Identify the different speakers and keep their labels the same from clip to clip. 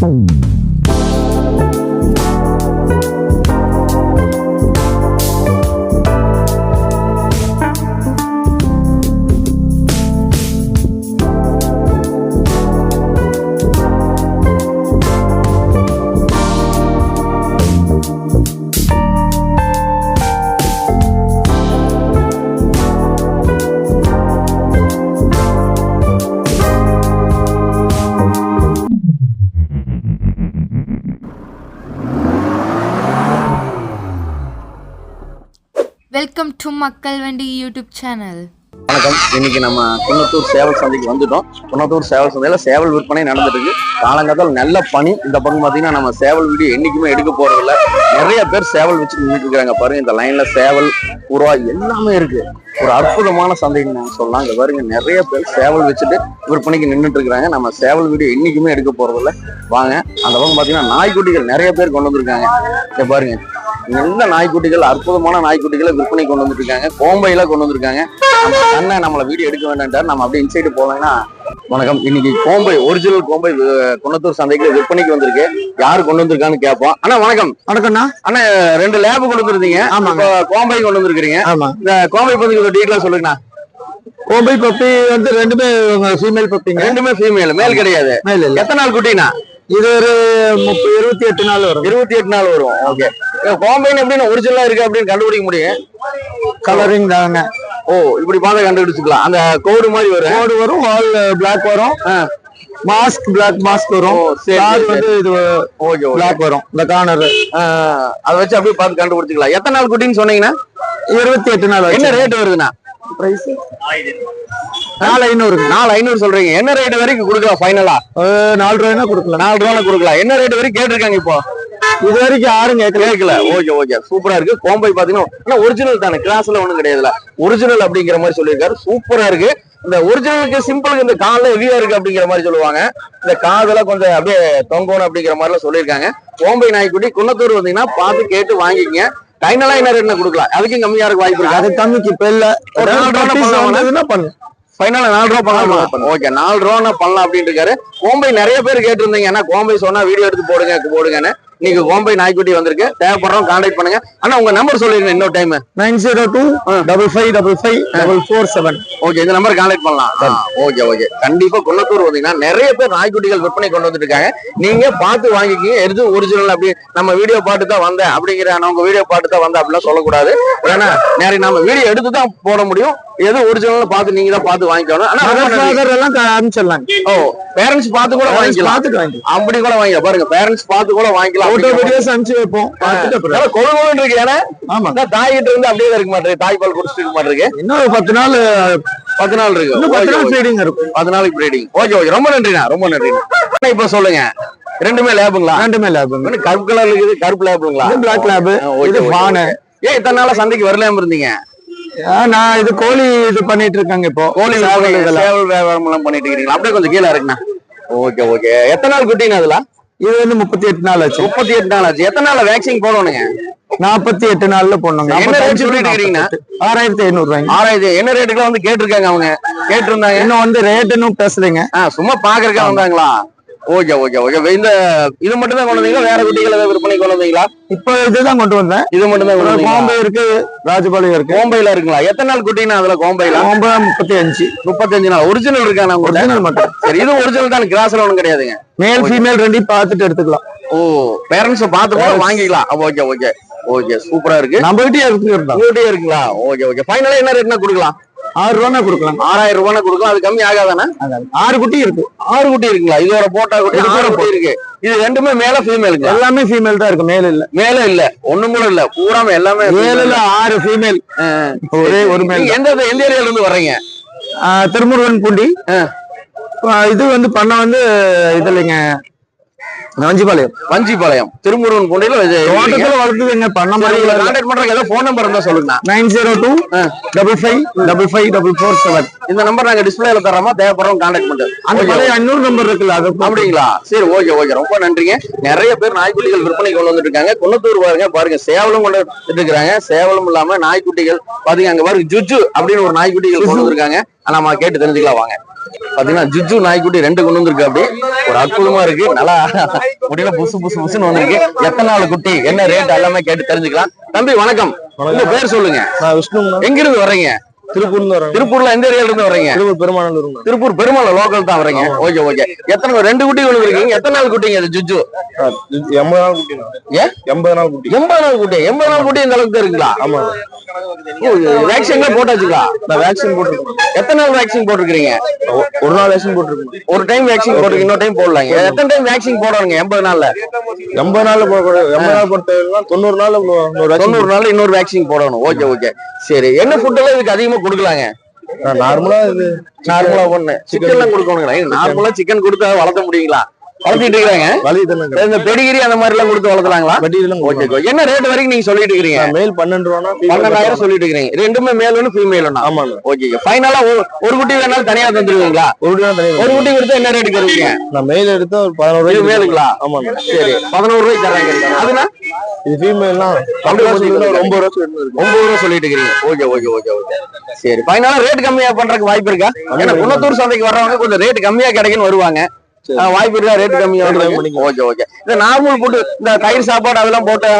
Speaker 1: Boom. Welcome to மக்கள் வண்டி YouTube channel
Speaker 2: வணக்கம். இன்னைக்கு நம்ம குன்னத்தூர் சேவல் சந்தைக்கு வந்துட்டோம். குன்னத்தூர் சேவல் சந்தையில சேவல் விற்பனை நடந்துட்டு இருக்கு காலங்காத்தால் நல்ல பணி இந்த பக்கம் பாத்தீங்கன்னா நம்ம சேவல் வீடியோ என்னைக்குமே எடுக்க போறதில்ல. நிறைய பேர் சேவல் வச்சு நின்றுட்டு இருக்காங்க பாருங்க. இந்த லைன்ல சேவல் புறா எல்லாமே இருக்கு. ஒரு அற்புதமான சந்தைன்னு நான் சொல்லலாம். இங்க பாருங்க நிறைய பேர் சேவல் வச்சுட்டு விற்பனைக்கு நின்றுட்டு இருக்காங்க. நம்ம சேவல் வீடியோ என்னைக்குமே எடுக்க போறதில்ல. வாங்க அந்த பக்கம் பாத்தீங்கன்னா நாய்க்குட்டிகள் நிறைய பேர் கொண்டு வந்திருக்காங்க. இங்க பாருங்க நல்ல நாய்க்குட்டிகள் அற்புதமான நாய்க்குட்டிகளை விற்பனை கொண்டு வந்துருக்காங்க கோம்பையில கொண்டு வந்திருக்காங்க. நம்ம அண்ணன் நம்மள வீடியோ எடுக்க வேண்டாம் நம்ம அப்படியே இன்சைடு போகலாம்னா வணக்கம். இன்னைக்கு கோம்பை ஒரிஜினல் கோம்பை குன்னத்தூர் சந்தைக்கு விற்பனைக்கு வந்திருக்கு. யாரு கொண்டு வந்திருக்கான்னு கேட்போம். அண்ணா வணக்கம்.
Speaker 3: வணக்கம்ண்ணா
Speaker 2: அண்ணா. ரெண்டு லேப் கொண்டு வந்திருந்தீங்க. இப்போ கோம்பை கொண்டு வந்திருக்கீங்க
Speaker 3: ஆமா.
Speaker 2: இந்த கோம்பை பத்தி டீட்டெயிலா சொல்லுங்கண்ணா.
Speaker 3: கோம்பை பப்பி வந்து ரெண்டுமே ஃபீமேல் பப்பிங்க.
Speaker 2: ரெண்டுமே ஃபீமேல் மேல் கிடையாது. எத்தனை நாள் குட்டினா
Speaker 3: இது ஒரு முப்பது இருபத்தி எட்டு நாள் வரும்.
Speaker 2: இருபத்தி எட்டு நாள் வரும். ஓகே கோம்பைன்னு எப்படின்னு ஒரிஜினலா இருக்கு அப்படின்னு கண்டுபிடிக்க முடியும்.
Speaker 3: கலரிங் தாங்க.
Speaker 2: ஓ இப்படி பார்த்தா கண்டுபிடிச்சுக்கலாம். அந்த கோடு மாதிரி வரும்.
Speaker 3: கோடு வரும் வால் பிளாக் வரும்.
Speaker 2: ஆ.
Speaker 3: மாஸ்க் பிளாக் மாஸ்க் வரும்.
Speaker 2: சரி,
Speaker 3: வந்து இது
Speaker 2: ஓகே ஓகே
Speaker 3: பிளாக் வரும். இந்த கார்னர்
Speaker 2: அதை வச்சு அப்படியே பார்த்து கண்டுபிடிச்சிக்கலாம். எத்தனை நாள் குட்டின்னு சொன்னீங்கன்னா?
Speaker 3: இருபத்தி எட்டு நாள்
Speaker 2: என்ன ரேட் வருதுண்ணா?
Speaker 3: பிரைஸ் நாலு ஐநூறு
Speaker 2: நாலு ஐநூறு சொல்றீங்க. என்ன ரேட் வரைக்கும் கொடுக்கலாம் ஃபைனலா
Speaker 3: நாலு ரூபாய்னா கொடுக்கலாம்.
Speaker 2: நாலு ரூபாய் கொடுக்கலாம். என்ன ரேட் வரைக்கும் கேட்டிருக்காங்க இப்போ?
Speaker 3: இது வரைக்கும் யாரும் கேட்கல
Speaker 2: ஓகே ஓகே சூப்பரா இருக்கு. கோம்பை பாத்தீங்கன்னா ஒரிஜினல் தானே. கிளாஸ்ல ஒண்ணும் கிடையாதுல ஒரிஜினல் அப்படிங்கிற மாதிரி சொல்லியிருக்காரு. சூப்பரா இருக்கு. இந்த ஒரிஜினலுக்கு சிம்பிளுக்கு இந்த கால்ல ஹெவியா இருக்கு அப்படிங்கிற மாதிரி சொல்லுவாங்க. இந்த காதெல்லாம் கொஞ்சம் அப்படியே தொங்கணும் அப்படிங்கிற மாதிரி எல்லாம் சொல்லியிருக்காங்க கோம்பை நாய்க்குட்டி குன்னத்தூர் வந்தீங்கன்னா பார்த்து கேட்டு வாங்கிக்கங்க. ஃபைனலா என்ன ரேட்ல கொடுக்கலாம்? அதுக்கும் கம்மியா இருக்க வாய்ப்பு இருக்கா?
Speaker 3: அது கம்மிக்கு இப்ப இல்ல.
Speaker 2: ஃபைனலா நாலு ரூபா பண்ணலாமா. ஓகே நாலு ரூபா பண்ணலாம் அப்படின்னு இருக்காரு. கோம்பை நிறைய பேர் கேட்டிருந்தீங்க அண்ணா கோம்பை சொன்னா வீடியோ எடுத்து போடுங்க போடுங்கன்னு. நீங்க கோம்பை நாய்க்குட்டி வந்திருக்கு. தேவைப்படுறோம் கான்டாக்ட் பண்ணுங்க. அண்ணா உங்க நம்பர் சொல்லிருங்க இன்னொரு time
Speaker 3: nine zero two double five double five double four seven
Speaker 2: okay இந்த நம்பர் கான்டாக்ட் பண்ணலாம். ஓகே ஓகே கண்டிப்பா குன்னத்தூர் வந்தீங்கன்னா நிறைய பேர் நாய்க்குட்டிகள் விற்பனை கொண்டு வந்துட்டு இருக்காங்க. நீங்க பார்த்து வாங்கிக்கிங்க. எது ஒரிஜினல் அப்படி நம்ம வீடியோ பாட்டு தான் வந்தேன் அப்படிங்கிற உங்க வீடியோ பாட்டு தான் வந்தேன் அப்படிலாம் சொல்லக்கூடாது. ஏன்னா நிறைய நம்ம வீடியோ எடுத்து தான் போட முடியும். எது ஒரிஜினல் பார்த்து நீங்க தான் பார்த்து வாங்கிக்கணும். ஆனா
Speaker 3: எல்லாம் அனுப்பிச்சிடலாம்
Speaker 2: ஓ பேரண்ட்ஸ் பார்த்து கூட வாங்கிக்கலாம். அப்படி கூட வாங்கிக்கலாம். பாருங்க பேரண்ட்ஸ் பார்த்து கூட வாங்கிக்கலாம்.
Speaker 3: வீடியோஸ் அனுப்பிச்சு வைப்போம். பார்த்துட்டு அப்புறம்.
Speaker 2: நல்லா கொழு கொழுன்னு இருக்கு. ஏன்னா
Speaker 3: ஆமா.
Speaker 2: தாய் கிட்ட இருந்து அப்படியே இருக்க மாட்டேங்குது. தாய் பால் குடிச்சிட்டு இருக்க மாட்டேங்குது.
Speaker 3: இன்னும் பத்து நாள்
Speaker 2: பத்து நாள் இருக்கு.
Speaker 3: இன்னும் பத்து நாள். ஃபீடிங் இருக்கும்.
Speaker 2: பத்து நாளைக்கு ப்ரீடிங் ஓகே ஓகே. ரொம்ப நன்றிண்ணா ரொம்ப நன்றிண்ணா. இப்ப சொல்லுங்க. ரெண்டுமே லேபுங்களா?
Speaker 3: ரெண்டுமே லேபுங்க.
Speaker 2: கருப்பு கலர்ல இருக்குது கருப்பு லேபுங்களா?
Speaker 3: பிளாக் லேபு இது பானை.
Speaker 2: ஏன் இத்தனை நாளா சந்தைக்கு வரலாம இருந்தீங்க?
Speaker 3: நான் இது கோழி இது பண்ணிட்டு இருக்காங்க இப்போ.
Speaker 2: கோழி வியாபாரம் எல்லாம் பண்ணிட்டு இருக்கீங்களா? அப்படியே கொஞ்சம் கீழே இருக்குண்ணா ஓகே ஓகே. எத்தனை நாள் குட்டிங்க அதுல
Speaker 3: இது வந்து முப்பத்தி எட்டு நாள் ஆச்சு.
Speaker 2: முப்பத்தி எட்டு நாள் ஆச்சு. எத்தனை நாள் வேக்சின் போடணுங்க
Speaker 3: நாற்பத்தி எட்டு நாள்ல போடணுங்க.
Speaker 2: என்ன சொல்லிட்டு?
Speaker 3: ஆறாயிரத்தி ஐநூறு ரூபாய்ங்க
Speaker 2: ஆறாயிரத்தி என்ன ரேட்டுக்குலாம் வந்து கேட்டிருக்காங்க அவங்க? கேட்டிருந்தாங்க?
Speaker 3: இன்னும் வந்து ரேட் இன்னும் பேசலைங்க.
Speaker 2: ஆ சும்மா பாக்குறக்கா வந்தாங்களா? ஓகே ஓகே ஓகே இந்த இது மட்டும் தான் கொண்டு வந்தீங்களா? வேற குட்டிகள் ஏதாவது விற்பனை கொண்டு வந்தீங்களா?
Speaker 3: இப்போ இதுதான் கொண்டு வந்தேன்.
Speaker 2: இது மட்டும் தான்
Speaker 3: கோம்பை இருக்கு ராஜபாளையம் இருக்கு.
Speaker 2: கோம்பையில இருக்குங்களா? எத்தனை நாள் குட்டினா அதுல கோம்பையில?
Speaker 3: கோம்பை முப்பத்தி அஞ்சு
Speaker 2: முப்பத்தஞ்சு நாள். ஒரிஜினல் உங்கள்ட்ட
Speaker 3: ஒரிஜினல் மட்டும்.
Speaker 2: சரி இது ஒரிஜினல் தான். கிராஸ்ல ஒண்ணும் கிடையாதுங்க.
Speaker 3: மேல் ஃபீமேல் ரெண்டையும் பார்த்துட்டு எடுத்துக்கலாம்.
Speaker 2: ஓ பேரண்ட்ஸ் பார்த்து கூட வாங்கிக்கலாம். ஓகே ஓகே ஓகே சூப்பரா இருக்கு.
Speaker 3: நம்ம கிட்டே
Speaker 2: உங்கள்கிட்டயே இருக்குங்களா? ஓகே ஓகே ஃபைனலா என்ன ரேட்னா கொடுக்கலாம்?
Speaker 3: ஆறு ரூபா கொடுக்கலாம்.
Speaker 2: ஆறாயிரம் ரூபாய் கொடுக்கலாம். அது கம்மி ஆகாதானே.
Speaker 3: ஆறு குட்டி இருக்கு.
Speaker 2: ஆறு குட்டி இருக்குங்களா? இதோட போட்டா குட்டி
Speaker 3: இது
Speaker 2: ஆறு
Speaker 3: கூட
Speaker 2: குட்டி இருக்கு. இது ரெண்டுமே மேல ஃபீமேலுங்க
Speaker 3: எல்லாமே ஃபீமேல் தான் இருக்கு. மேல் இல்ல.
Speaker 2: மேல இல்ல. ஒண்ணும் கூட இல்ல. பூராம எல்லாமே
Speaker 3: மேல ஆறு ஃபீமேல் ஒரே ஒரு மேல்
Speaker 2: எந்த எந்த ஏரியால இருந்து வர்றீங்க?
Speaker 3: திருமுருகன் பூண்டி. இது வந்து பண்ண வந்து இது இல்லைங்க. வஞ்சிபாளையம்
Speaker 2: வஞ்சிபாளையம் திருமுருகன் பூண்டையில
Speaker 3: தோட்டத்துல வளர்த்துதுங்க பண்ண மாதிரி
Speaker 2: கான்டாக்ட் பண்றதுக்கு ஏதாவது போன் நம்பர் இருந்தா சொல்லுங்க.
Speaker 3: Nine zero two double five double five double four seven.
Speaker 2: இந்த நம்பர் நாங்க டிஸ்பிளேல தரமா தேவைப்படுறோம் கான்டாக்ட் பண்ணுறது
Speaker 3: அந்த பழைய அஞ்சூறு நம்பர் இருக்குல்ல அது
Speaker 2: அப்படிங்களா? சரி ஓகே ஓகே ரொம்ப நன்றிங்க. நிறைய பேர் நாய்க்குட்டிகள் விற்பனை கொண்டு வந்துட்டு இருக்காங்க குன்னத்தூர் பாருங்க பாருங்க. சேவலும் கொண்டு இருக்காங்க சேவலும் இல்லாம நாய்க்குட்டிகள் பாத்தீங்க அங்க பாருங்க ஜுஜு அப்படின்னு ஒரு நாய்க்குட்டிகள் கொண்டு வந்திருக்காங்க. நம்ம கேட்டு தெரிஞ்சுக்கலாம் வாங்க. பாத்தீங்கன்னா ஜுஜு நாய்க்குட்டி ரெண்டு கொண்டு வந்திருக்கு அப்படி. ஒரு அற்புதமா இருக்கு. நல்லா முடியல புசு புசு புசுன்னு வந்திருக்கு. எத்தனை நாள் குட்டி? என்ன ரேட் எல்லாமே கேட்டு தெரிஞ்சுக்கலாம். தம்பி வணக்கம். உங்க பேர் சொல்லுங்க. எங்க இருந்து வர்றீங்க?
Speaker 3: திருப்பூர்ல வரேன்
Speaker 2: திருப்பூர்ல எந்த ஏரியால இருந்து வர்றீங்க?
Speaker 3: திருப்பூர் பெருமாநல்லூருங்கண்ணா
Speaker 2: திருப்பூர் பெருமாள் லோக்கல் தான் வர்றீங்க. ஓகே ஓகே எத்தனை ரெண்டு குட்டி கொண்டு இருக்கீங்க எத்தனை நாள் குட்டிங்க அது ஜுஜு?
Speaker 3: எண்பது நாள் குட்டிண்ணா
Speaker 2: ஏன்
Speaker 3: எண்பது நாள் குட்டி.
Speaker 2: எண்பது நாள் குட்டி. எண்பது நாள் குட்டி இந்த அளவுக்கு இருக்குங்களா?
Speaker 3: ஆமா.
Speaker 2: வேக்சின் போட்டாச்சுங்களா
Speaker 3: நான் வேக்சின் போட்டிருக்கேன்.
Speaker 2: எத்தனை நாள் வேக்சின் போட்டிருக்கீங்க?
Speaker 3: ஒரு நாள் வேக்சின் போட்டிருக்கேன்.
Speaker 2: ஒரு டைம் வேக்சின் போட்டுருக்கு இன்னொரு டைம் போடலாங்க. எத்தனை டைம் வேக்சின் போடுறாங்க எண்பது நாள்ல?
Speaker 3: எண்பது நாள்ல போடக்கூடாது. எண்பது நாள் தொண்ணூறு நாள்
Speaker 2: தொண்ணூறு நாள்ல இன்னொரு வேக்சின் போடணும். ஓகே ஓகே சரி. என்ன ஃபுட் எல்லாம் இதுக்கு அதிகமா கொடுக்கலாங்க.
Speaker 3: நார்மலா இது
Speaker 2: நார்மலா ஒண்ணு. சிக்கன் எல்லாம் கொடுக்கணுங்களா நார்மலா சிக்கன் கொடுத்தா வளர்த்த முடியுங்களா? வளர்த்திட்டு இருக்காங்க இந்த பெடிகிரி அந்த மாதிரி எல்லாம் கொடுத்து
Speaker 3: வட்டியெல்லாம்
Speaker 2: ஓகே ஓகே. என்ன ரேட் வரைக்கும் நீங்க சொல்லிட்டு இருக்கீங்க
Speaker 3: மேல் பன்னெண்டு ரூபானா
Speaker 2: பன்னெண்டாயிரம் சொல்லிட்டு இருக்கீங்க ரெண்டுமே மேல் ஒன்று ஃபீமேல் ஒண்ணா?
Speaker 3: ஆமாண்ணா
Speaker 2: ஓகே ஃபைனலா ஒரு குட்டி வேணாலும் தனியா தந்துருவீங்களா?
Speaker 3: ஒரு ரூபா தனியாக
Speaker 2: ஒரு குட்டி கொடுத்தா என்ன ரேட் தருவீங்க?
Speaker 3: நான் மேல் எடுத்தா ஒரு பதினோரு ரூபாய்
Speaker 2: மேலுங்களா
Speaker 3: ஆமாண்ணா
Speaker 2: சரி. பதினோரு ரூபாய்க்கு தராங்க அதுனா?
Speaker 3: இது
Speaker 2: ஒரு
Speaker 3: ஒன்பது ரூபா
Speaker 2: ஒன்பது ரூபா சொல்லிட்டு இருக்கீங்க ஓகே ஓகே ஓகே ஓகே. சரி. ஃபைனலா ரேட் கம்மியா பண்றதுக்கு வாய்ப்பு இருக்கா? ஏன்னா குன்னத்தூர் சந்தைக்கு வர்றவங்க கொஞ்சம் ரேட் கம்மியா கிடைக்குன்னு வருவாங்க. வாய்ப்பு இருக்கா? ரேட் கம்மியா. ஓகே. ஓகே இந்த நார்மல் போட்டு இந்த தயிர் சாப்பாடு அதெல்லாம் போட்டு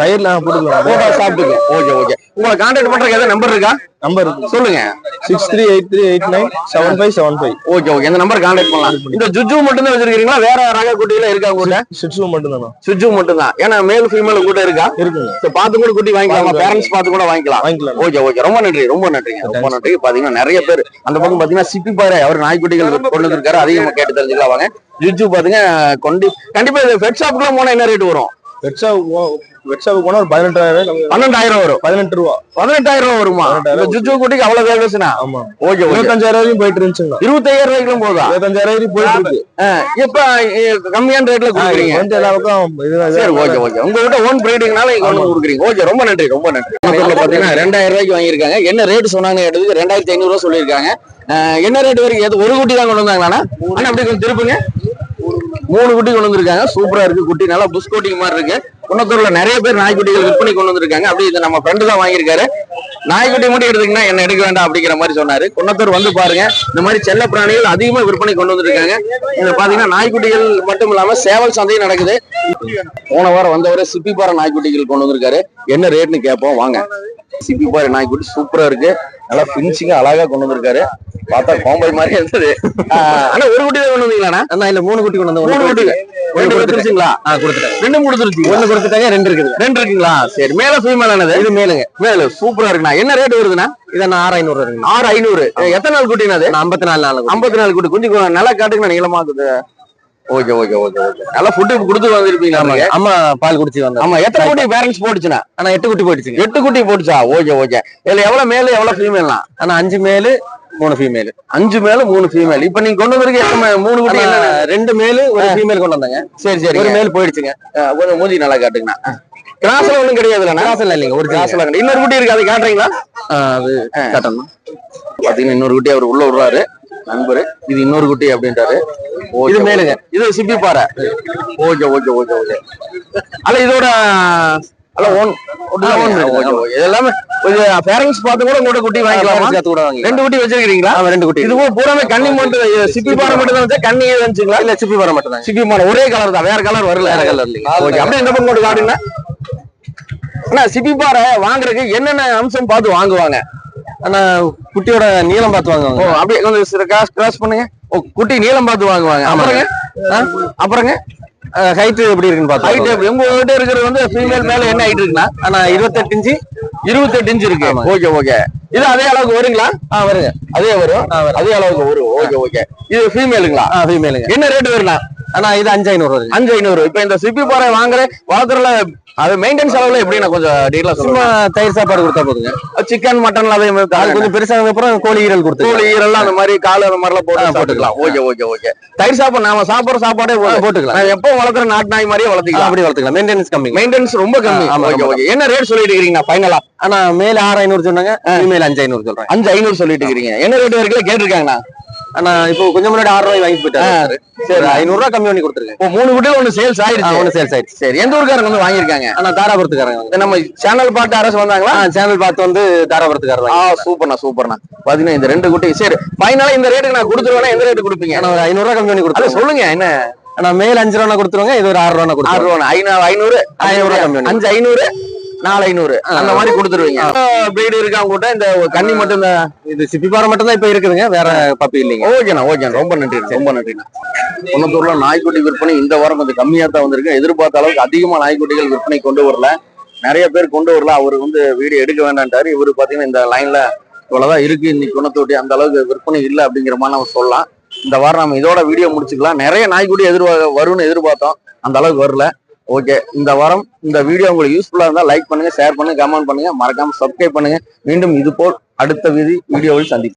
Speaker 3: தயிர்ல போட்டுக்கலாம்.
Speaker 2: போட்டா சாப்பிட்டுக்கோ ஓகே ஓகே. உங்களை கான்டாக்ட் பண்றதுக்கு ஏதாவது நம்பர் இருக்கா?
Speaker 3: நம்பர் இருக்கு
Speaker 2: சொல்லுங்க.
Speaker 3: Six three eight three eight nine seven five seven five
Speaker 2: okay okay இந்த நம்பர் கான்டாக்ட் பண்ணலாம். இந்த ஜுஜு மட்டும் தான் வச்சிருக்கீங்களா? வேற ரக குட்டியில இருக்கா உங்கள்ட்ட
Speaker 3: சிக்ஸ் மட்டும் தானே
Speaker 2: சுஜு மட்டும் தான் ஏன்னா மேல் ஃபீமேல் கூட இருக்கா?
Speaker 3: இருக்குங்க.
Speaker 2: சரி, பார்த்து கூட குட்டி வாங்கிக்கலாமா. பேரண்ட்ஸ் பார்த்து கூட வாங்கிக்கலாம்.
Speaker 3: வாங்கிக்கலாம்.
Speaker 2: ஓகே ஓகே ரொம்ப நன்றி ரொம்ப நன்றிங்க ரொம்ப நன்றி. பாத்தீங்கன்னா நிறைய பேர் அந்த பக்கம் பாத்தீங்கன்னா சிப்பி பாரு. அவர் நாய்க்குட்டிகள் கொண்டு வந்திருக்காரு. அதையும் கேட்டு தெரிஞ்சுக்கலாம் வாங்க. ஜுஜு பாத்தீங்க கொண்டு கண்டிப்பா இது பெட் ஷாப்புக்குலாம் போனா என்ன ரேட் வரும்?
Speaker 3: வெட்ஷாவுக்கு வெட்ஷாவுக்கு போனா ஒரு பதினெட்டாயிரம்
Speaker 2: பன்னெண்டாயிரம் வரும்.
Speaker 3: பதினெட்டு ரூபா.
Speaker 2: பதினெட்டாயிரம் ரூபாய் வருமா? ஜுஜு குட்டிக்கு அவ்வளவு வேகசுனா
Speaker 3: ஆமா.
Speaker 2: ஓகே
Speaker 3: இருபத்தஞ்சாயிரம் வரைக்கும் போயிட்டு இருந்துச்சுங்களா
Speaker 2: இருபத்தையாயிரம் ரூபாய்க்கும் போதா?
Speaker 3: இருபத்தஞ்சாயிரம் வரைக்கும் போயிட்டு இருக்கு.
Speaker 2: இப்ப கம்மியான ரேட்ல கொடுக்குறீங்க?
Speaker 3: வந்து எல்லா பக்கம்
Speaker 2: சரி ஓகே ஓகே. உங்ககிட்ட ஓன் பிரீடிங்னால இங்க வந்து கொடுக்குறீங்க. ஓகே ரொம்ப நன்றி ரொம்ப நன்றி. பாத்தீங்கன்னா ரெண்டாயிரம் ரூபாய்க்கு வாங்கியிருக்காங்க. என்ன ரேட் சொன்னாங்க எடுத்து ரெண்டாயிரத்தி ஐநூறு ரூபா சொல்லியிருக்காங்க. என்ன ரேட் வரைக்கும்? ஒரு குட்டி தான் கொண்டு வந்தாங்களாண்ணா? அண்ணா அப்படி கொஞ்சம் திருப்புங்க. மூணு குட்டி கொண்டு வந்திருக்காங்க. சூப்பரா இருக்கு குட்டி. நல்லா புஷ் கோட்டிங் மாதிரி இருக்கு. குன்னத்தூர்ல நிறைய பேர் நாய்க்குட்டிகள் விற்பனை கொண்டு வந்திருக்காங்க. அப்படி இதை நம்ம ஃப்ரெண்டு தான் வாங்கியிருக்காரு. நாய்க்குட்டி மட்டும் எடுத்தீங்கன்னா என்ன எடுக்க வேண்டாம் அப்படிங்கிற மாதிரி சொன்னாரு. குன்னத்தூர் வந்து பாருங்க. இந்த மாதிரி செல்ல பிராணிகள் அதிகமா விற்பனை கொண்டு வந்திருக்காங்க. இதுல பாத்தீங்கன்னா நாய்க்குட்டிகள் மட்டும் இல்லாம சேவல் சந்தையும் நடக்குது. போன வாரம் வந்தவரை சிப்பிப்பாறை நாய்க்குட்டிகள் கொண்டு வந்திருக்காரு. என்ன ரேட்னு கேட்போம். வாங்க. சிப்பிப்பாறை நாய்க்குட்டி சூப்பரா இருக்கு. நல்லா பினிஷிங்கா அழகா கொண்டு வந்திருக்காரு. பார்த்தா கோம்பை மாதிரி இருந்தது. ஆனா ஒரு குட்டி தான் கொண்டு வந்தீங்களா
Speaker 3: இல்ல மூணு குட்டி கொண்டு
Speaker 2: மூணு குட்டி. ரெண்டு கொடுத்துருச்சுங்களா?
Speaker 3: ஆ கொடுத்துட்டேன்.
Speaker 2: ரெண்டும் கொடுத்துருச்சு
Speaker 3: ஒண்ணு கொடுத்துட்டாங்க ரெண்டு இருக்குது
Speaker 2: ரெண்டு இருக்குங்களா? சரி மேல ஃபீமேல் ஆனது
Speaker 3: இது மேலுங்க.
Speaker 2: மேல சூப்பரா இருக்குண்ணா. என்ன ரேட் வருதுண்ணா?
Speaker 3: இதை ஆறு ஐநூறு இருக்குங்க.
Speaker 2: ஆறு ஐநூறு. எத்தனை நாள் குட்டினா அது?
Speaker 3: ஐம்பத்தி நாலு நாள்
Speaker 2: ஐம்பத்தி நாலு குட்டி. கொஞ்சம் நல்லா காட்டுங்க நீளமா இருக்குது ஓகே ஓகே ஓகே ஓகே. நல்லா ஃபுட்டு கொடுத்து நமக்கு?
Speaker 3: அம்மா பால் குடிச்சு வந்தேன்
Speaker 2: ஆமா எத்தனை குட்டி பேரண்ட்ஸ் போட்டுச்சுண்ணா?
Speaker 3: ஆனா எட்டு குட்டி போயிடுச்சுங்க
Speaker 2: எட்டு குட்டி போட்டுச்சா? Okay okay. இதுல எவ்வளவு மேல எவ்வளவு ஃபீமேல்லாம்
Speaker 3: ஆனா அஞ்சு மேலு மூணு ஃபீமேல்
Speaker 2: அஞ்சு மேல மூணு ஃபீமேல் இப்ப நீங்க கொண்டு வந்திருக்க எத்தனை மூணு குட்டி?
Speaker 3: ரெண்டு மேலு ஒரு ஃபீமேல் கொண்டு வந்தாங்க.
Speaker 2: சரி சரி.
Speaker 3: ஒரு மேல் போயிடுச்சுங்க.
Speaker 2: கொஞ்சம் மூஞ்சி நல்லா காட்டுங்கண்ணா. கிராஸ்ல ஒண்ணும் கிடையாதுல்ல
Speaker 3: கிராஸ்ல இல்லைங்க ஒரு
Speaker 2: கிராஸ்ல இன்னொரு குட்டி இருக்கு அதை காட்டுறீங்களா?
Speaker 3: அது காட்டணும்.
Speaker 2: பாத்தீங்கன்னா இன்னொரு குட்டி அவர் உள்ள விடுறாரு. நண்பரு. இது இன்னொரு குட்டி அப்படின்றாரு.
Speaker 3: இது. மேலுங்க.
Speaker 2: இது சிப்பி பாறை. ஓகே ஓகே ஓகே ஓகே அல்ல இதோட எல்லாமே பேரண்ட்ஸ் பார்த்து கூட உங்களோட குட்டி வாங்கிக்கலாமா. ரெண்டு குட்டி வச்சிருக்கீங்களா?
Speaker 3: ரெண்டு குட்டி.
Speaker 2: இது பூ- பூராமே கன்னி மட்டும் சிப்பி பாறை மட்டும் தான் வச்சா கண்ணியே வந்துச்சுங்களா
Speaker 3: இல்ல சிப்பி வர மட்டும்
Speaker 2: சிப்பி பாறை. ஒரே கலர் தான். வேற கலர் வரல.
Speaker 3: வேற இல்லைங்க.
Speaker 2: ஓகே அப்படியே பக்கம் கொண்டு காட்டுங்க அண்ணா சிப்பி பாறை வாங்குறதுக்கு என்னென்ன அம்சம் பார்த்து வாங்குவாங்க?
Speaker 3: ஆனா குட்டியோட நீளம் பார்த்து
Speaker 2: ஓ
Speaker 3: வாங்குவாங்க
Speaker 2: அப்படியே கொஞ்சம் கிராஸ் பண்ணுங்க. ஓ குட்டி நீளம் பார்த்து வாங்குவாங்க. அப்புறங்க? அப்புறங்க?
Speaker 3: ஹைட் எப்படி இருக்குன்னு பார்த்து
Speaker 2: ஹைட். உங்க கிட்ட இருக்கிறது வந்து ஃபீமேல் மேல என்ன ஹைட் இருக்குன்னா?
Speaker 3: ஆனா இருபத்தெட்டு இன்ச்சு
Speaker 2: இருபத்தெட்டு இன்ச் இருக்கு. ஓகே ஓகே இது அதே அளவுக்கு வருங்களா?
Speaker 3: ஆ வருங்க.
Speaker 2: அதே வரும். அதே அளவுக்கு வரும். ஓகே ஓகே இது ஃபீமேலுங்களா
Speaker 3: ஆ ஃபீமேலுங்க
Speaker 2: என்ன ரேட் வருண்ணா?
Speaker 3: ஆனா இது அஞ்சு ஐநூறு.
Speaker 2: அஞ்சு ஐநூறு. இப்ப இந்த சிப்பி பாறை வாங்குற வளர்த்துறல அது மெயின்டெனன்ஸ் அளவுல எப்படின்னா கொஞ்சம் டீலா
Speaker 3: சும்மா தயிர் சாப்பாடு கொடுத்தா போதுங்க.
Speaker 2: சிக்கன் மட்டன் அதே மாதிரி
Speaker 3: அது கொஞ்சம் பெருசானதுக்கு அப்புறம் கோழி ஈரல் கொடுத்து.
Speaker 2: கோழி ஈரல்லாம் அந்த மாதிரி கால் அந்த மாதிரிலாம் போட்டு போட்டுக்கலாம். Okay okay okay. தயிர் சாப்பாடு நாம சாப்பிடுற சாப்பாடே.
Speaker 3: போட்டுக்கலாம்.
Speaker 2: நான் எப்போ வளர்க்குற நாட்டு நாய் மாதிரியே வளர்த்திக்கலாம்.
Speaker 3: அப்படி வளர்த்துக்கலாம். மெயின்டெனன்ஸ் கம்மி.
Speaker 2: மெயின்டெனன்ஸ் ரொம்ப கம்மி. ஓகே. ஓகே. என்ன ரேட் சொல்லிட்டு இருக்கீங்க ஃபைனலா
Speaker 3: ஆனா மேல ஆறு ஐநூறு சொன்னாங்க ஃபீமேல் அஞ்சு ஐநூறு சொல்றேன்.
Speaker 2: அஞ்சு ஐநூறு சொல்லிட்டு இருக்கீங்க என்ன ரேட் வரைக்கும் கேட்டிருக்காங்கண்ணா?
Speaker 4: ஆனா இப்போ கொஞ்சம் முன்னாடி ஆறு ரூபாய் வாங்கிட்டு போயிட்டாரு. சரி ஐநூறு ரூபாய் கம்மி பண்ணி கொடுத்துருக்கேன்.
Speaker 2: இப்போ மூணு குட்டில ஒண்ணு சேல்ஸ் ஆயிடுச்சு.
Speaker 4: ஒண்ணு சேல்ஸ் ஆயிடுச்சு.
Speaker 2: சரி எந்த ஊருக்காரங்க வந்து வாங்கியிருக்காங்க?
Speaker 4: ஆனா தாராபுரத்துக்காரங்க
Speaker 2: நம்ம சேனல் பார்த்து அரசு வந்தாங்களா?
Speaker 4: சேனல் பார்த்து வந்து தாராபுரத்துக்காரர்
Speaker 2: ஆ சூப்பர்ண்ணா சூப்பர்ண்ணா. பாத்தீங்கன்னா இந்த ரெண்டு குட்டி சரி ஃபைனலா இந்த ரேட்டுக்கு நான் கொடுத்துருவேன்னா எந்த ரேட்டு கொடுப்பீங்க?
Speaker 4: ஒரு ஐநூறு ரூபாய் கம்மி பண்ணி கொடுத்துருங்க
Speaker 2: சொல்லுங்க என்ன?
Speaker 4: ஆனா மேல் அஞ்சு ரூபா கொடுத்துருவாங்க இது ஒரு ஆறு ரூபா
Speaker 2: ஆறு ரூபா ஐநூறு ஐநூறு
Speaker 4: ஐநூறு
Speaker 2: அஞ்சு ஐநூறு? நாலு ஐநூறு. அந்த மாதிரி கொடுத்துருவீங்க. பிரீடு இருக்கா உங்ககிட்ட இந்த கன்னி மட்டும் இந்த
Speaker 4: சிப்பிப்பாறை மட்டும் தான் இப்ப இருக்குதுங்க வேற பப்பி இல்லைங்க.
Speaker 2: ஓகேண்ணா ஓகேண்ணா. ரொம்ப நன்றி ரொம்ப நன்றிண்ணா குன்னத்தூர்ல நாய்க்குட்டி விற்பனை இந்த வாரம் கொஞ்சம் கம்மியா தான் வந்திருக்கு. எதிர்பார்த்த அளவுக்கு அதிகமா நாய்க்குட்டிகள் விற்பனை கொண்டு வரல. நிறைய பேர் கொண்டு வரல. அவர் வந்து வீடியோ எடுக்க வேண்டாம்ட்டாரு. இவரு பாத்தீங்கன்னா இந்த லைன்ல இவ்வளவுதான் இருக்கு. இன்னைக்கு குணத்தொட்டி அந்த அளவுக்கு விற்பனை இல்லை அப்படிங்கிற மாதிரி நம்ம சொல்லலாம். இந்த வாரம் நம்ம இதோட வீடியோ முடிச்சுக்கலாம். நிறைய நாய்க்குட்டி எதிர்பார்க்க வரும்னு எதிர்பார்த்தோம். அந்த அளவுக்கு வரல. ஓகே இந்த வாரம் இந்த வீடியோ உங்களுக்கு யூஸ்ஃபுல்லாக இருந்தால் லைக் பண்ணுங்க ஷேர் பண்ணுங்க கமெண்ட் பண்ணுங்க. மறக்காம சப்ஸ்கிரைப் பண்ணுங்க. மீண்டும் இது போல் அடுத்த வீதி வீடியோவில் சந்திப்போம்.